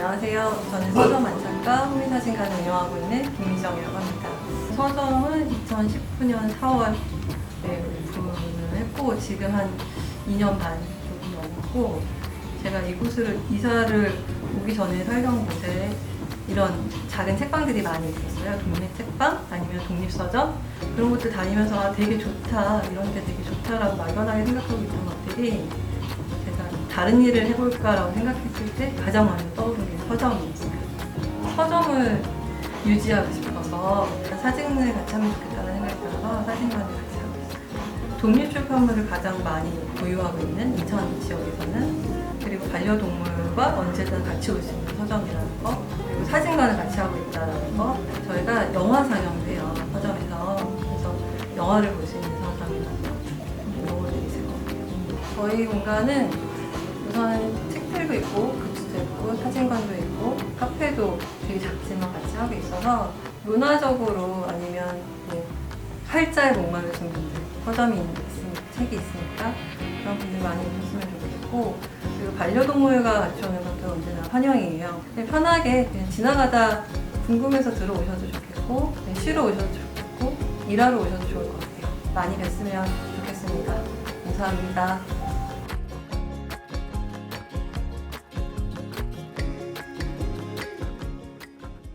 안녕하세요. 저는 서점 안창가 호미사진관을 운영하고 있는 김미정이라고 합니다. 서점은 2019년 4월에 오픈을 했고 지금 한 2년 반 정도 넘었고 제가 이곳을 이사를 오기 전에 살던 곳에 이런 작은 책방들이 많이 있었어요. 동네 책방 아니면 독립서점 그런 곳들 다니면서 아, 되게 좋다 이런 데 되게 좋다라고 막연하게 생각하고 있던 것들이 다른 일을 해볼까라고 생각했을 때 가장 먼저 떠오른 게 서점이었어요. 서점을 유지하고 싶어서 사진을 같이 하면 좋겠다는 생각이 들어서 사진관을 같이 하고 있어요. 독립출판물을 가장 많이 보유하고 있는 인천 지역에서는 그리고 반려동물과 언제든 같이 올 수 있는 서점이라는 거 그리고 사진관을 같이 하고 있다는 거 저희가 영화 상영도 해요 서점에서 그래서 영화를 볼 수 있는 서점이라는 거 이런 것들이 있을 것 같아요 저희 공간은 우선 책들도 있고 굿즈도 있고 사진관도 있고 카페도 되게 작지만 같이 하고 있어서 문화적으로 아니면 뭐 활자에 목마르신 분들 서점이 있으니까 책이 있으니까 그런 분들 많이 오셨으면 좋겠고 그리고 반려동물과 같이 오는 것도 언제나 환영이에요. 편하게 그냥 지나가다 궁금해서 들어오셔도 좋겠고 쉬러 오셔도 좋겠고 일하러 오셔도 좋을 것 같아요. 많이 뵀으면 좋겠습니다. 감사합니다.